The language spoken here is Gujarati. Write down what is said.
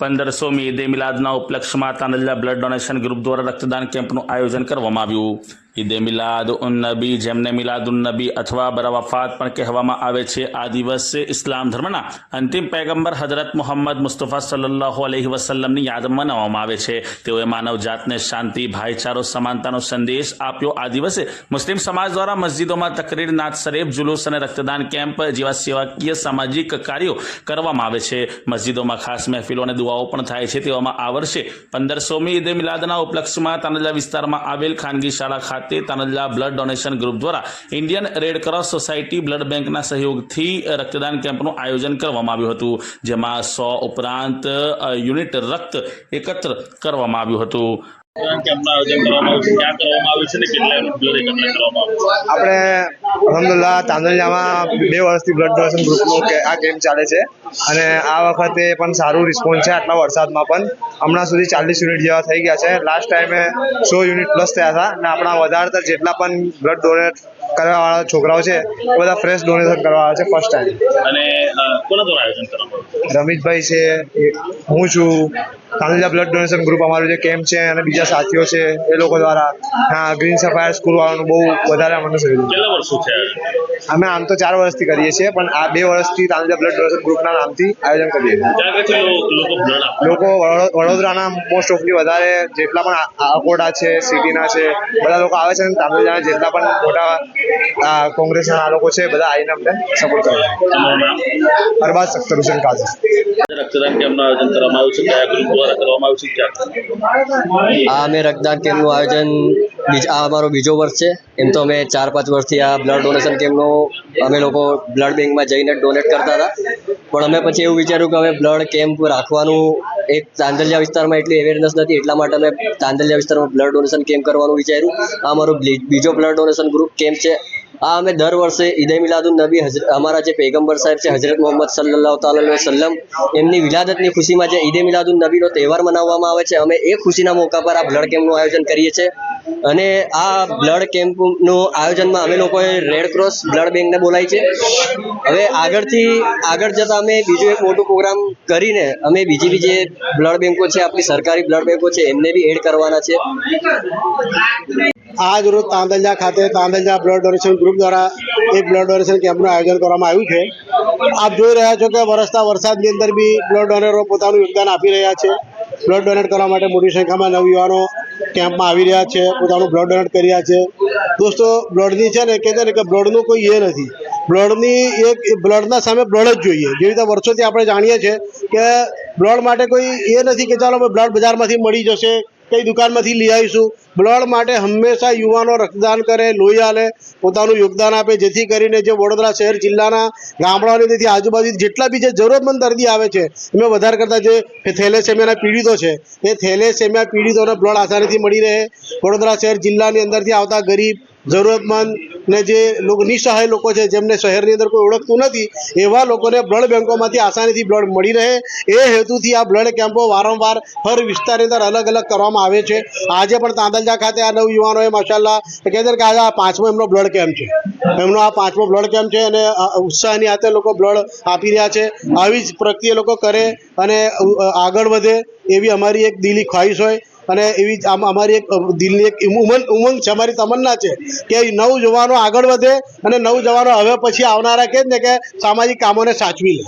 પંદરસોમી ઈદે મિલાદના ઉપલક્ષમાં તાનલ્લા બ્લડ ડોનેશન ગ્રુપ દ્વારા રક્તદાન કેમ્પનું આયોજન કરવામાં આવ્યું. ઈદે મિલાદ ઉન નબી, જેમને મિલાદુન નબી અથવા બરાવફાત પણ કહેવામાં આવે છે, આ દિવસે ઇસ્લામ ધર્મના અંતિમ પૈગંબર હજરત મોહમ્મદ મુસ્તફા સલ્લાહુ અલહી વસલ્લમની યાદ મનાવવામાં આવે છે. તેઓએ માનવ જાતને શાંતિ, ભાઈચારો, સમાનતાનો સંદેશ આપ્યો. આ દિવસે મુસ્લિમ સમાજ દ્વારા મસ્જિદોમાં તકરીર, નાત શરીફ, જુલુસ અને રક્તદાન કેમ્પ જેવા સેવાકીય સામાજિક કાર્યો કરવામાં આવે છે. મસ્જિદોમાં ખાસ મહેફિલો અને દુઆઓ પણ થાય છે. તેવામાં આ વર્ષે પંદરસોમી ઈદે મિલાદના ઉપલક્ષમાં તાનાજા વિસ્તારમાં આવેલ ખાનગી શાળા ખાતે તાનલા બ્લડ ડોનેશન ગ્રુપ દ્વારા Indian red cross society blood બેંકના સહયોગથી રક્તદાન કેમ્પનું આયોજન કરવામાં આવ્યું હતું, જેમાં સો ઉપરાંત યુનિટ રક્ત એકત્ર કરવામાં આવ્યું હતું. કેમ્પનું આયોજન કરવામાં આવ્યું છે. ક્યાં કરવામાં આવ્યું છે ને કેટલા બ્લડ એકત્ર કરવામાં આવ્યું આપણે અલહમદુલિલ્લાહ તાંદલિયામાં બે વર્ષથી બ્લડ ડોનેશન ગ્રુપનું કે આ કેમ્પ ચાલે છે. અને આ વખતે પણ સારું રિસ્પોન્સ છે આટલા વરસાદમાં પણ. હમણાં સુધી ચાલીસ યુનિટ જેવા થઈ ગયા છે. લાસ્ટ ટાઈમે સો યુનિટ પ્લસ થયા હતા. અને આપણા વધારે જેટલા પણ બ્લડ ડોનેટ કરવાવાળા છોકરાઓ છે એ બધા ફ્રેશ ડોનેશન કરવાવાળા છે ફર્સ્ટ ટાઈમ અને કોના દ્વારા આયોજન કરવામાં રમીશભાઈ છે હું છું. તાંદલિયા બ્લડ ડોનેશન ગ્રુપ અમારું જે કેમ્પ છે અને બીજા સાથીઓ છે એ લોકો દ્વારા હા ગ્રીન સફાયર સ્કૂલ વાળાનું બહુ વધારે અમને આયોજન અમે આમ તો ચાર વર્ષથી કરીએ છીએ પણ આ બે વર્ષથી તાંદલિયા બ્લડ ડોનેશન ગ્રુપના નામથી આયોજન કરીએ છીએ. લોકો વડોદરાના મોસ્ટ ઓફલી વધારે જેટલા પણ આકોટા છે સિટીના છે બધા લોકો આવે છે અને તામિલનાડુના જેટલા પણ મોટા કોંગ્રેસના આ લોકો છે બધા આવીને અમને સપોર્ટ કરે છે. અરબાઝ અખ્તર હુસેન કાઝી રક્તદાન કેમ્પનું આયોજન કરવામાં આવ્યું છે. કયા ગ્રુપ દ્વારા કરવામાં આવ્યું છે આ અમે રક્તદાન કેમ્પનું આયોજન આ અમારો બીજો વર્ષ છે. એમ તો અમે ચાર પાંચ વર્ષથી આ બ્લડ ડોનેશન કેમ્પનું અમે લોકો બ્લડ બેંકમાં જઈને ડોનેટ કરતા હતા. પણ અમે પછી એવું વિચાર્યું કે હવે બ્લડ કેમ્પ રાખવાનું એક તાંદલિયા વિસ્તારમાં એટલી અવેરનેસ નથી, એટલા માટે અમે તાંદલિયા વિસ્તારમાં બ્લડ ડોનેશન કેમ્પ કરવાનું વિચાર્યું. આ અમારો બીજો બ્લડ ડોનેશન ગ્રુપ કેમ્પ છે. આ અમે દર વર્ષે ઈદ મિલાદુન નબી અમારા જે પેગમ્બર સાહેબ છે હજરત મોહમ્મદ સલ્લાહ તાલા અલૈહિ વસલ્લમ, એમની વિલાદતની ખુશીમાં જે ઈદ મિલાદુન નબીનો તહેવાર મનાવવામાં આવે છે, અમે એ ખુશીના મોકા પર આ બ્લડ કેમ્પનું આયોજન કરીએ છીએ. અને આ બ્લડ કેમ્પનું આયોજનમાં અમે લોકોએ રેડ ક્રોસ બ્લડ બેંકને બોલાવી છે. હવે આગળથી, આગળ જતાં અમે બીજો એક મોટો પ્રોગ્રામ કરીને અમે બીજી બી જે બ્લડ બેંકો છે, આપણી સરકારી બ્લડ બેંકો છે, એમને બી એડ કરવાના છે. આજ રોજ તાંદલિયા ખાતે તાંદલિયા બ્લડ ડોનેશન ગ્રુપ દ્વારા એક બ્લડ ડોનેશન કેમ્પનું આયોજન કરવામાં આવ્યું છે. આપ જોઈ રહ્યા છો કે વરસતા વરસાદની અંદર બી બ્લડ ડોનેરો પોતાનું યોગદાન આપી રહ્યા છે. બ્લડ ડોનેટ કરવા માટે મોટી સંખ્યામાં નવયુવાનો કેમ્પમાં આવી રહ્યા છે, પોતાનું બ્લડ ડોનેટ કરી રહ્યા છે. દોસ્તો, બ્લડની છે ને કે છે ને કે બ્લડનું કોઈ એ નથી. બ્લડની એક, બ્લડના સામે બ્લડ જ જોઈએ. જેવી રીતે વર્ષોથી આપણે જાણીએ છીએ કે બ્લડ માટે કોઈ એ નથી કે ચાલો બ્લડ બજારમાંથી મળી જશે, કઈ દુકાનમાંથી લઈ આવીશું. બ્લડ માટે હંમેશા યુવાનો રક્તદાન કરે, લોહી આલે, પોતાનું યોગદાન આપે, જેથી કરીને જે વડોદરા શહેર જિલ્લાના ગામડાઓની આજુબાજુ જેટલા બી જે જરૂરતમંદ દર્દી આવે છે, એમાં વધારે કરતાં જે થેલેસેમિયાના પીડિતો છે, એ થેલેસેમિયા પીડિતોને બ્લડ આસાનીથી મળી રહે. વડોદરા શહેર જિલ્લાની અંદરથી આવતા ગરીબ, જરૂરતમંદ ને જે નિસહાય લોકો છે, જેમને શહેરની અંદર કોઈ ઓળખતું નથી, એવા લોકોને બ્લડ બેંકોમાંથી આસાનીથી બ્લડ મળી રહે. એ હેતુથી આ બ્લડ કેમ્પો વારંવાર હર વિસ્તારની અંદર અલગ અલગ કરવામાં આવે છે. આજે પણ તાંદલજા ખાતે આ નવ યુવાનોએ માશાલ્લાહ કહે છે કે આજે આ પાંચમો એમનો બ્લડ કેમ્પ છે. એમનો આ પાંચમો બ્લડ કેમ્પ છે અને ઉત્સાહની હાથે લોકો બ્લડ આપી રહ્યા છે. આવી જ પ્રગતિ એ લોકો કરે અને આગળ વધે એવી અમારી એક દિલી ખ્વાહિશ હોય અને એવી અમારી એક દિલની એક ઉમંગ ઉમંગ છે, અમારી તમન્ના છે કે નવ જવાનો આગળ વધે અને નવ જવાનો હવે પછી આવનારા કે જ ને કે સામાજિક કામોને સાચવી લે.